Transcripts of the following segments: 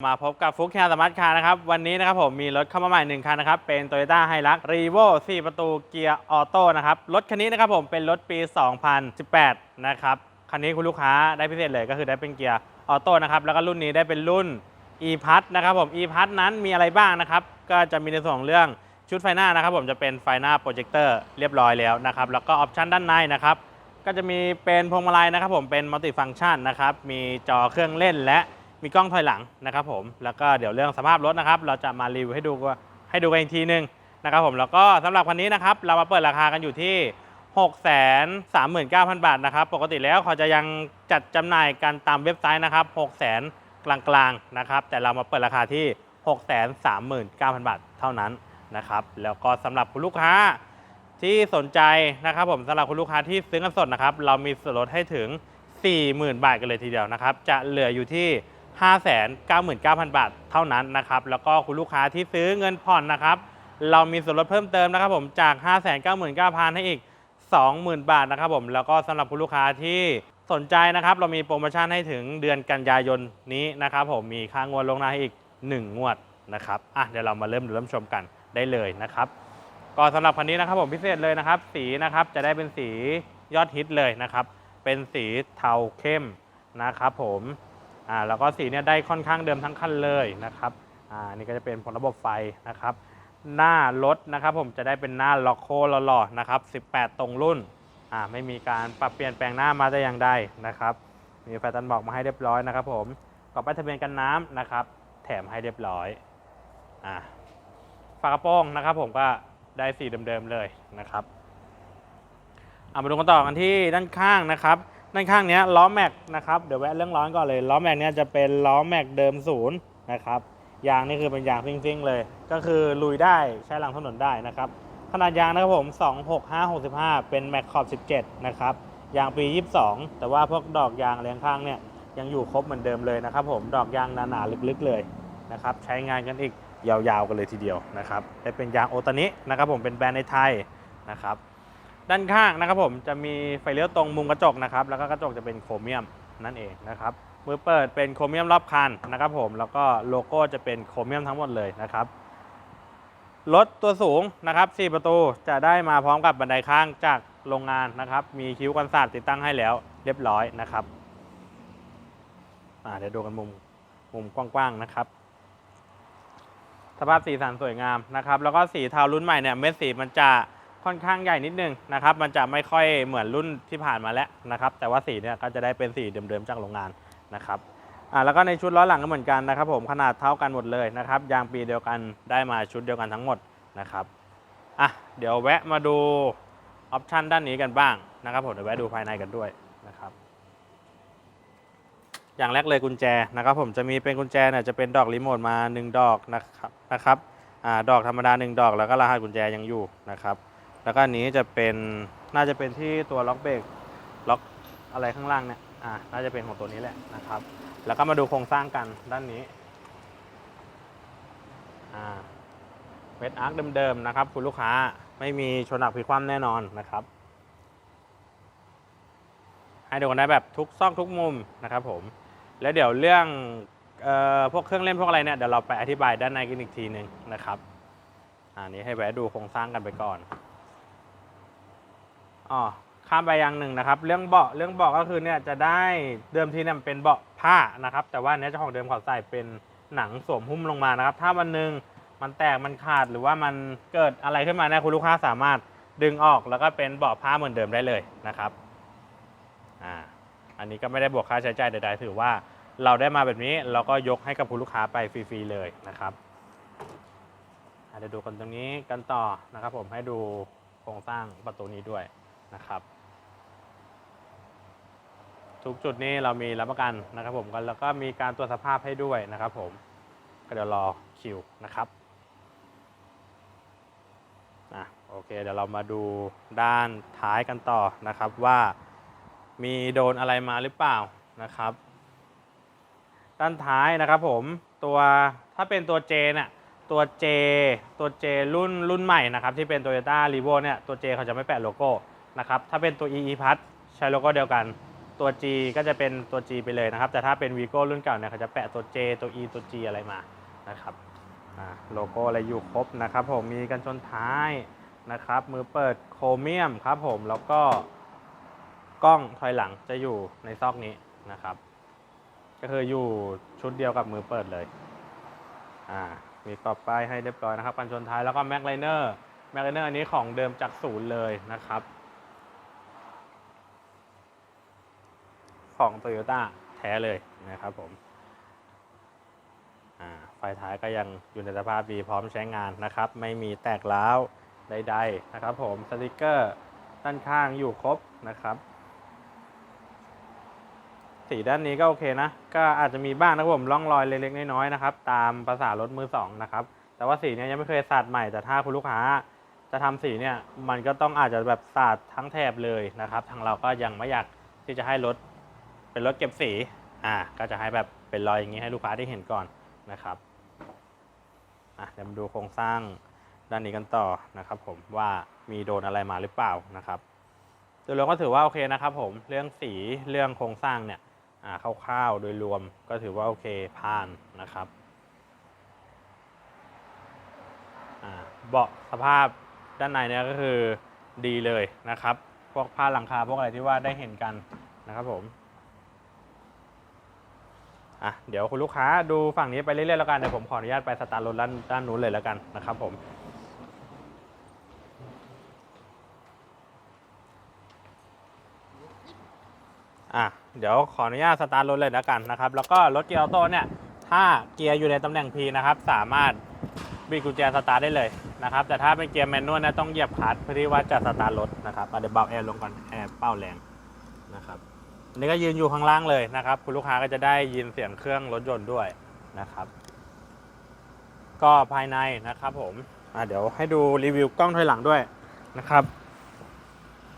มาพบกับฟุกแคร์สมาร์ทคาร์นะครับ วันนี้นะครับผมมีรถเข้ามาใหม่หนึ่งคันนะครับ เป็น Toyota h i l u x r e v o 4ประตูเกียร์ออโต้นะครับ รถคันนี้นะครับผมเป็นรถปี 2018 นะครับ คันนี้คุณลูกค้าได้พิเศษเลยก็คือได้เป็นเกียร์ออโต้นะครับ แล้วก็รุ่นนี้ได้เป็นรุ่น e p a s นะครับผม e p a s นั้นมีอะไรบ้างนะครับ ก็จะมีในส่วนของเรื่องชุดไฟหน้านะครับผมจะเป็นไฟหน้าโปรเจคเตอร์เรียบร้อยแล้วนะครับแล้วก็ออปชันด้านในนะครับก็จะมีเป็นพวงมาลัยนะครับผมเป็นมัลติฟัง c t ชันนะครับมีจอเครื่องเล่นและ มีกล้องถอยหลังนะครับผมแล้วก็เดี๋ยวเรื่องสภาพรถนะครับ เราจะมารีวิวให้ดูก็ให้ดูกันอีกทีนึงนะครับผมแล้วก็สำหรับคันนี้นะครับ เรามาเปิดราคากันอยู่ที่ 6 3 9 0 0 0 บาทนะครับ ปกติแล้วเขาจะยังจัดจำหน่ายกันตามเว็บไซต์นะครับ6 0 0 0 0 กลางๆนะครับ แต่เรามาเปิดราคาที่ 6 3 9 0 0 0 บาทเท่านั้นนะครับ แล้วก็สำหรับคุณลูกค้าที่สนใจนะครับ ผมสำหรับคุณลูกค้าที่ซื้อเงินสดนะครับ เรามีส่วนลดให้ถึง 40,000 บาทกันเลยทีเดียวนะครับ จะเหลืออยู่ที่ 599,000 บาทเท่านั้นนะครับ แล้วก็คุณลูกค้าที่ซื้อเงินผ่อนนะครับ เรามีส่วนลดเพิ่มเติมนะครับผมจาก 599,000 ให้อีก 20,000 บาทนะครับผมแล้วก็สำหรับคุณลูกค้าที่สนใจนะครับ เรามีโปรโมชั่นให้ถึงเดือนกันยายนนี้นะครับผมมีค่างวดลงหน้าให้อีก 1 งวดนะครับอะเดี๋ยวเรามาเริ่มดูเริ่มชมกันได้เลยนะครับก็สำหรับคันนี้นะครับผมพิเศษเลยนะครับ สีนะครับจะได้เป็นสียอดฮิตเลยนะครับ เป็นสีเทาเข้มนะครับผม อ่าแล้วก็สีเนี่ยได้ค่อนข้างเดิมทั้งคันเลยนะครับอ่านี่ก็จะเป็นผลระบบไฟนะครับ หน้ารถนะครับผมจะได้เป็นหน้าล็อกโคหล่อๆนะครับ 18 ตรงรุ่นอ่าไม่มีการปรับเปลี่ยนแปลงหน้ามาแต่อย่างใดนะครับ มีไฟตันบอกมาให้เรียบร้อยนะครับ ผมกรอบป้ายทะเบียนกันน้ำนะครับ แถมให้เรียบร้อยอ่าฝากระโปรงนะครับ ผมก็ได้สีเดิมๆเลยนะครับเอามาดูกันต่อกันที่ด้านข้างนะครับ ด้านข้างเนี้ยล้อแม็กนะครับเดี๋ยวแวะเรื่องล้อก่อนเลยล้อแม็กเนี้ยจะเป็นล้อแม็กเดิมศูนย์นะครับยางนี่คือเป็นยางซิ่งๆเลย ก็คือลุยได้ใช้ลังถนนได้นะครับขนาดยางนะครับผม 26565 เป็นแม็กขอบ 17 นะครับ ยางปี 22 แต่ว่าพวกดอกยางเรียงข้างเนี่ยยังอยู่ครบเหมือนเดิมเลยนะครับผมดอกยางหนาๆลึกๆเลยนะครับใช้งานกันอีกยาวๆกันเลยทีเดียวนะครับได้เป็นยางโอตานินะครับผมเป็นแบรนด์ในไทยนะครับ ด้านข้างนะครับผมจะมีไฟเลี้ยวตรงมุมกระจกนะครับ แล้วก็กระจกจะเป็นโครเมียมนั่นเองนะครับมือเปิดเป็นโครเมียมรอบคันนะครับผมแล้วก็โลโก้จะเป็นโครเมียมทั้งหมดเลยนะครับรถตัวสูงนะครับ4ประตูจะได้มาพร้อมกับบันไดข้างจากโรงงานนะครับ มีคิ้วกันศาสตร์ติดตั้งให้แล้วเรียบร้อยนะครับเดี๋ยวดูกันมุมมุมกว้างๆนะครับ สภาพสีสันสวยงามนะครับ แล้วก็สีเทารุ่นใหม่เนี่ยเม็ดสีมันจะ ค่อนข้างใหญ่นิดนึงนะครับ มันจะไม่ค่อยเหมือนรุ่นที่ผ่านมาแล้วนะครับ แต่ว่าสีเนี่ยก็จะได้เป็นสีเดิมๆจากโรงงานนะครับอ่าแล้วก็ในชุดล้อหลังก็เหมือนกันนะครับ ผมขนาดเท่ากันหมดเลยนะครับยางปีเดียวกันได้มาชุดเดียวกันทั้งหมดนะครับอะเดี๋ยวแวะมาดูออปชันด้านนี้กันบ้างนะครับผมเดี๋ยวแวะดูภายในกันด้วยนะครับ อย่างแรกเลยกุญแจนะครับ ผมจะมีเป็นกุญแจเนี่ยจะเป็นดอกรีโมทมา 1 ดอกนะครับนะครับอ่าดอกธรรมดา 1 ดอกแล้วก็รหัสกุญแจยังอยู่นะครับ แล้วก็อันนี้จะเป็นน่าจะเป็นที่ตัวล็อกเบรกล็อกอะไรข้างล่างเนี่ยอ่าน่าจะเป็นของตัวนี้แหละนะครับ แล้วก็มาดูโครงสร้างกันด้านนี้อ่าเวทอาร์คเดิมๆนะครับ คุณลูกค้าไม่มีชนหนักพลิกคว่ำแน่นอนนะครับ ให้ดูกันได้แบบทุกซอกทุกมุมนะครับผมแล้วเดี๋ยวเรื่องเออพวกเครื่องเล่นพวกอะไรเนี่ยเดี๋ยวเราไปอธิบายด้านในกันอีกทีหนึ่งนะครับอันนี้ให้แวะดูโครงสร้างกันไปก่อน อ๋อข้ามไปอย่างหนึ่งนะครับ เรื่องเบาะเรื่องเบาะก็คือเนี่ยจะได้เดิมทีเนี่ยมันเป็นเบาะผ้านะครับ แต่ว่าเนี้ยเจ้าของเดิมเขาใส่เป็นหนังสวมหุ้มลงมานะครับ ถ้าวันหนึ่งมันแตกมันขาดหรือว่ามันเกิดอะไรขึ้นมาเนี่ยคุณลูกค้าสามารถดึงออกแล้วก็เป็นเบาะผ้าเหมือนเดิมได้เลยนะครับอ่าอันนี้ก็ไม่ได้บวกค่าใช้จ่ายใดๆถือว่าเราได้มาแบบนี้เราก็ยกให้กับผู้ลูกค้าไปฟรีๆเลยนะครับอะเดี๋ยวดูกันตรงนี้กันต่อนะครับผมให้ดูโครงสร้างประตูนี้ด้วย นะครับ ทุกจุดนี้เรามีรับประกันนะครับผมกันแล้วก็มีการตรวจสภาพให้ด้วยนะครับผมก็เดี๋ยวรอคิวนะครับอะโอเคเดี๋ยวเรามาดูด้านท้ายกันต่อนะครับว่ามีโดนอะไรมาหรือเปล่านะครับ ด้านท้ายนะครับผมตัวถ้าเป็นตัว J เนี่ยตัว J ตัว J รุ่นรุ่นใหม่นะครับที่เป็น Toyota r e v o เนี่ยตัว J เขาจะไม่แปะโลโก้ นะครับถ้าเป็นตัว EE Plus ใช้โลโก้เดียวกันตัว G ก็จะเป็นตัว G ไปเลยนะครับ แต่ถ้าเป็นวีโก้รุ่นเก่าเนี่ยเขาจะแปะตัว J ตัว E ตัว G อะไรมานะครับโลโก้อะไรอยู่ครบนะครับ ผมมีกันชนท้ายนะครับ มือเปิดโครเมียมครับผมแล้วก็กล้องถอยหลังจะอยู่ในซอกนี้นะครับ ก็คืออยู่ชุดเดียวกับมือเปิดเลยอ่ามีกรอบป้ายให้เรียบร้อยนะครับกันชนท้ายแล้วก็แม็กไลเนอร์แม็กไลเนอร์อันนี้ของเดิมจากศูนย์เลยนะครับ ของ Toyota แท้เลยนะครับผมไฟท้ายก็ยังอยู่ในสภาพดีพร้อมใช้งานนะครับ ไม่มีแตกร้าวใด ๆ นะครับผมสติกเกอร์ด้านข้างอยู่ครบนะครับ สีด้านนี้ก็โอเคนะ ก็อาจจะมีบ้างนะครับผมร่องรอยเล็กๆน้อยๆนะครับ ตามภาษารถมือสองนะครับ แต่ว่าสีเนี้ยยังไม่เคยสาดใหม่แต่ถ้าคุณลูกค้าจะทำสีเนี่ยมันก็ต้องอาจจะแบบสาดทั้งแถบเลยนะครับ ทางเราก็ยังไม่อยากที่จะให้รถ เป็นรถเก็บสีอ่าก็จะให้แบบเป็นรอยอย่างนี้ให้ลูกค้าได้เห็นก่อนนะครับอะเดี๋ยวมาดูโครงสร้างด้านนี้กันต่อนะครับผมว่ามีโดนอะไรมาหรือเปล่านะครับโดยรวมก็ถือว่าโอเคนะครับผมเรื่องสีเรื่องโครงสร้างเนี่ยอ่าคร่าวๆโดยรวมก็ถือว่าโอเคผ่านนะครับอ่าเบาะสภาพด้านในเนี่ยก็คือดีเลยนะครับ พวกผ้าหลังคาพวกอะไรที่ว่าได้เห็นกันนะครับผม อะเดี๋ยวคุณลูกค้าดูฝั่งนี้ไปเรื่อยๆแล้วกันเดี๋ยวผมขออนุญาตไปสตาร์ทรถด้านด้านนู้นเลยแล้วกันนะครับผมอะเดี๋ยวขออนุญาตสตาร์ทรถเลยแล้วกันนะครับ แล้วก็รถเกียร์ออโต้เนี่ยถ้าเกียร์อยู่ในตำแหน่ง P นะครับ สามารถบิดกุญแจสตาร์ทได้เลยนะครับ แต่ถ้าเป็นเกียร์แมนนวลเนี่ยต้องเหยียบคลัตช์เพื่อที่ว่าจะสตาร์ทรถนะครับเดี๋ยวเบาแอร์ลงก่อนแอร์เป้าแรงนะครับ อันนี้ก็ยืนอยู่ข้างล่างเลยนะครับ คุณลูกค้าก็จะได้ยินเสียงเครื่องรถยนต์ด้วยนะครับ ก็ภายในนะครับผมอะเดี๋ยวให้ดูรีวิวกล้องถอยหลังด้วยนะครับ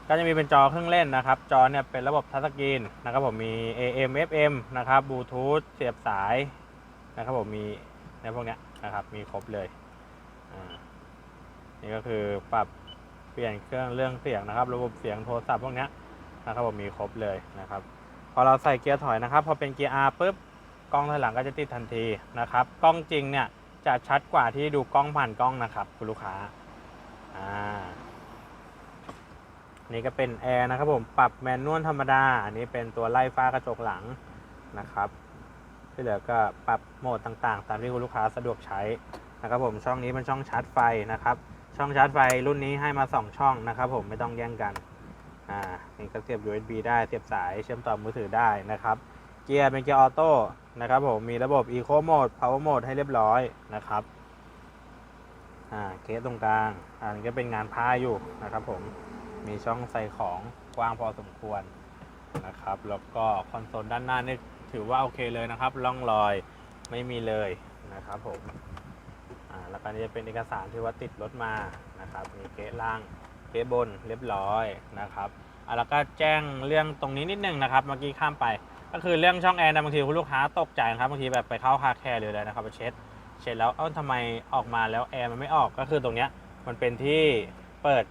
ก็จะมีเป็นจอเครื่องเล่นนะครับ จอเนี่ยเป็นระบบทัชสกรีนนะครับผมมี AM FM นะครับบลูทูธเสียบสายนะครับผมมีในพวกนี้นะครับ มีครบเลยอ่านี่ก็คือปรับเปลี่ยนเครื่องเรื่องเสียงนะครับ ระบบเสียงโทรศัพท์พวกนี้ นะครับผมมีครบเลยนะครับ พอเราใส่เกียร์ถอยนะครับพอเป็นเกียร์ R ปุ๊บกล้องถอยหลังก็จะติดทันทีนะครับ กล้องจริงเนี่ยจะชัดกว่าที่ดูกล้องผ่านกล้องนะครับคุณลูกค้าอ่านนี้ก็เป็นแอร์นะครับผมปรับแมนนวลธรรมดา อันนี้เป็นตัวไล่ฟ้ากระจกหลังนะครับที่เหลือก็ปรับโหมดต่างๆ ตามที่คุณลูกค้าสะดวกใช้นะครับผมช่องนี้เป็นช่องชาร์จไฟนะครับ ช่องชาร์จไฟรุ่นนี้ให้มา 2 ช่องนะครับผมไม่ต้องแย่งกัน อ่านี่ก็เสียบ USB ได้เสียบสายเชื่อมต่อมือถือได้นะครับ เกียร์เป็นเกียร์ออโต้นะครับผมมีระบบ Eco Mode Power Mode ให้เรียบร้อยนะครับอ่าเคสตรงกลางอันนี้ก็เป็นงานผ้าอยู่นะครับผมมีช่องใส่ของกว้างพอสมควรนะครับ แล้วก็คอนโซลด้านหน้านี่ถือว่าโอเคเลยนะครับร่องรอยไม่มีเลยนะครับผมอ่าแล้วก็นี่จะเป็นเอกสารที่ว่าติดรถมานะครับมีเกะล่าง เกะบนเรียบร้อยนะครับอ่าแล้วก็แจ้งเรื่องตรงนี้นิดนึงนะครับ เมื่อกี้ข้ามไป ก็คือเรื่องช่องแอร์นะบางทีคุณลูกค้าตกใจนะครับบางทีแบบไปเข้าคาแคร์หรืออะไรนะครับไปเช็ด เช็ดแล้วเอ้าทำไมออกมาแล้วแอร์มันไม่ออกก็คือตรงเนี้ยมันเป็นที่เปิด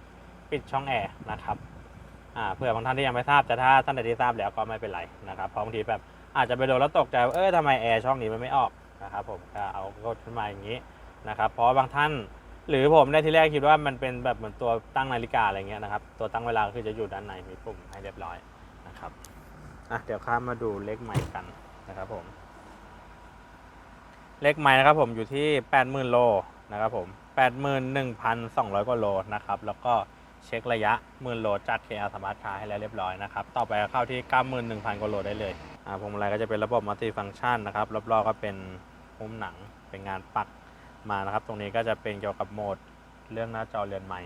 ปิดช่องแอร์นะครับอ่าเผื่อบางท่านที่ยังไม่ทราบแต่ถ้าท่านใดที่ทราบแล้วก็ไม่เป็นไรนะครับเพราะบางทีแบบอาจจะไปโดนแล้วตกใจว่าเออทำไมแอร์ช่องนี้มันไม่ออกนะครับผมก็เอากดขึ้นมาอย่างนี้นะครับเพราะบางท่าน หรือผมในที่แรกคิดว่ามันเป็นแบบเหมือนตัวตั้งนาฬิกาอะไรเงี้ยนะครับ ตัวตั้งเวลาคือจะอยู่ด้านในมีปุ่มให้เรียบร้อยนะครับอะเดี๋ยวข้ามมาดูเลขใหม่กันนะครับผม เลขใหม่นะครับผมอยู่ที่ 80,000 โลนะครับผม81,200 กว่าโลนะครับ แล้วก็เช็คระยะหมื่นโลจัด KR Smart Car ให้แล้วเรียบร้อยนะครับ ต่อไปก็เข้าที่ 91,000 กว่าโลได้เลยอ่าพวงมาลัยก็จะเป็นระบบมัลติฟัง c t ชันนะครับ รอบๆก็เป็นมุมหนัง เป็นงานปัก มานะครับ ตรงนี้ก็จะเป็นเกี่ยวกับโหมดเรื่องหน้าจอเรือนใหม่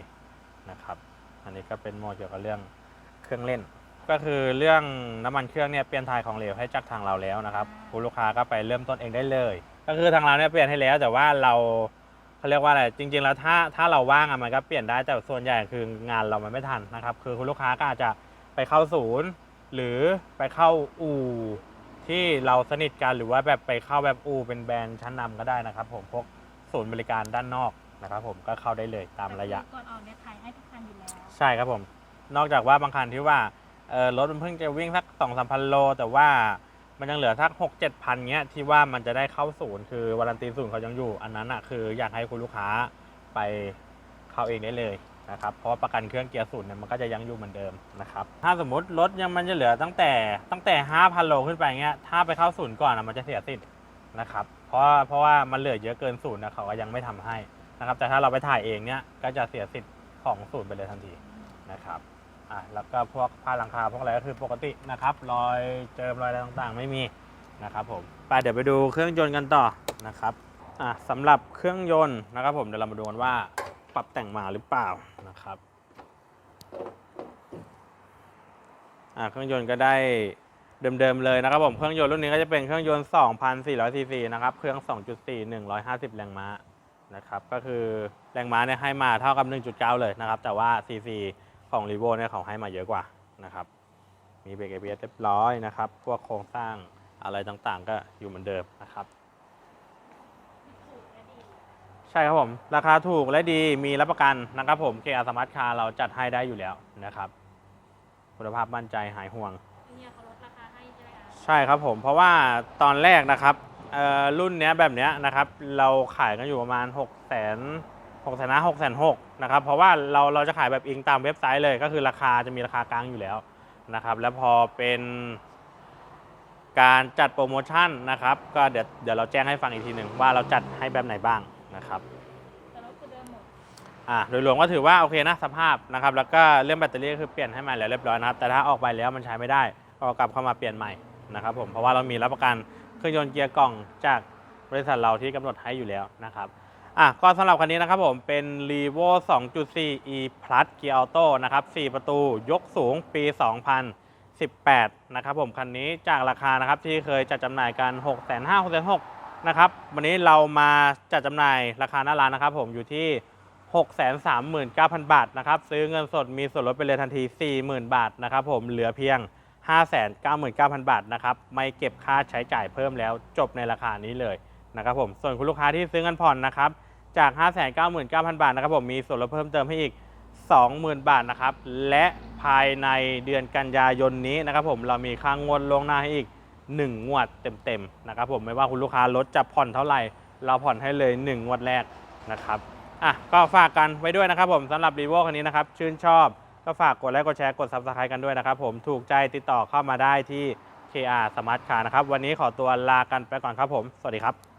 นะครับ อันนี้ก็เป็นโหมดเกี่ยวกับเรื่องเครื่องเล่น ก็คือเรื่องน้ำมันเครื่องเนี่ยเปลี่ยนถ่ายของเหลวให้จากทางเราแล้วนะครับคุณลูกค้าก็ไปเริ่มต้นเองได้เลย ก็คือทางเราเนี่ยเปลี่ยนให้แล้วแต่ว่าเราเขาเรียกว่าอะไรจริง ๆ แล้วถ้าถ้าเราว่างอะมันก็เปลี่ยนได้แต่ส่วนใหญ่คืองานเรามันไม่ทันนะครับคือคุณลูกค้าก็อาจจะไปเข้าศูนย์ หรือไปเข้าอู่ที่เราสนิทกันหรือว่าแบบไปเข้าแบบอู่เป็นแบรนด์ชั้นนำก็ได้นะครับผมพวก ศูนย์บริการด้านนอกนะครับผมก็เข้าได้เลยตามระยะ ก่อนออกเนี่ยถ่ายให้ทุกคันอยู่แล้วใช่ครับผม นอกจากว่าบางคันที่ว่าเออรถมันเพิ่งจะวิ่งสักสองสามพันโล แต่ว่ามันยังเหลือสักหกเจ็ดพันเงี้ยที่ว่ามันจะได้เข้าศูนย์คือวารันตีศูนย์เขายังอยู่ อันนั้นอะคืออยากให้คุณลูกค้าไปเข้าเองได้เลยนะครับเพราะว่าประกันเครื่องเกียร์ศูนย์เนี่ยมันก็จะยังอยู่เหมือนเดิมนะครับถ้าสมมติรถยังมันจะเหลือตั้งแต่ตั้งแต่ห้าพันโลขึ้นไปเงี้ยถ้าไปเข้าศูนย์ก่อนอะมันจะเสียสิทธิ์ นะครับเพราะเพราะว่ามันเหลือเยอะเกินศูนย์นะเขาก็ยังไม่ทำให้นะครับ แต่ถ้าเราไปถ่ายเองเนี่ยก็จะเสียสิทธิ์ของศูนย์ไปเลยทันทีนะครับอะแล้วก็พวกผ้าหลังคาพวกอะไรก็คือปกตินะครับรอยเจิมรอยอะไรต่างๆ ไม่มีนะครับผมไปเดี๋ยวไปดูเครื่องยนต์กันต่อนะครับอะสำหรับเครื่องยนต์นะครับ ผมเดี๋ยวเรามาดูกันว่าปรับแต่งมาหรือเปล่านะครับอะเครื่องยนต์ก็ได้ เดิมๆเลยนะครับผมเครื่องยนต์รุ่นนี้ก็จะเป็นเครื่องยนต์2,400ซีซีนะครับเครื่อง 2.4 150 แรงม้านะครับก็คือแรงม้าเนี่ยให้มาเท่ากับ 1.9 เลยนะครับ แต่ว่าซีซีของ r ีโวเนี่ยเขาให้มาเยอะกว่านะครับมีเบรก ABS เรียบร้อยนะครับ พวกโครงสร้างอะไรต่างๆ ก็อยู่เหมือนเดิมนะครับใช่ครับผม ราคาถูกและดีมีรับประกันนะครับผมเกียร์สมาร์ทคาร์เราจัดให้ได้อยู่แล้วนะครับ คุณภาพมั่นใจหายห่วง ใช่ไหมคะใช่ครับผมเพราะว่าตอนแรกนะครับเอ่อรุ่นเนี้ยแบบเนี้ยนะครับ เราขายกันอยู่ประมาณ 6 0 0 0 0 6 0 0 0 6 6 0 0นะครับเพราะว่าเราเราจะขายแบบอิงตามเว็บไซต์เลย ก็คือราคาจะมีราคากลางอยู่แล้วนะครับ แล้วพอเป็นการจัดโปรโมชั่นนะครับ ก็เดี๋ยวเดี๋ยวเราแจ้งให้ฟังอีกทีหนึ่งว่าเราจัดให้แบบไหนบ้างนะครับแต่รถคือเดิมหมดอ่าโดยรวมก็ถือว่าโอเคนะสภาพนะครับ แล้วก็เรื่องแบตเตอรี่ก็คือเปลี่ยนให้ใหม่แล้วเรียบร้อยนะครับ แต่ถ้าออกไปแล้วมันใช้ไม่ได้ก็กลับเข้ามาเปลี่ยนใหม่ นะครับผมเพราะว่าเรามีรับประกันเครื่องยนต์เกียร์กล่องจากบริษัทเราที่กำหนดให้อยู่แล้วนะครับอะก็สำหรับคันนี้นะครับผมเป็น r e v o 2.4 e plus Gear Auto นะครับ4ประตูยกสูงปี 2018 นะครับผมคันนี้จากราคานะครับที่เคยจัดจำหน่ายกัน 6 5 0 0 0 6 6 0นะครับวันนี้เรามาจัดจำหน่ายราคาหน้าร้านนะครับผมอยู่ที่ 639,000 บาทนะครับซื้อเงินสดมีส่วนลดไปเลยทันที 40,000 บาทนะครับผมเหลือเพียง 599,000 บาทนะครับไม่เก็บค่าใช้จ่ายเพิ่มแล้วจบในราคานี้เลยนะครับผมส่วนคุณลูกค้าที่ซื้อเงินผ่อนนะครับจาก 599,000 บาทนะครับผมมีส่วนลดเพิ่มเติมให้อีก 20,000 บาทนะครับและภายในเดือนกันยายนนี้นะครับผมเรามีค่างวดลงหน้าให้อีก 1 งวดเต็มๆนะครับผมไม่ว่าคุณลูกค้ารถจะผ่อนเท่าไหร่ เราผ่อนให้เลย 1 งวดแรกนะครับอะก็ฝากกันไว้ด้วยนะครับผมสำหรับรีโวคันนี้นะครับชื่นชอบ ก็ฝากกดไลค์กดแชร์กด Subscribe กันด้วยนะครับผมถูกใจติดต่อเข้ามาได้ที่ KR Smart Car นะครับวันนี้ขอตัวลากันไปก่อนครับผม สวัสดีครับ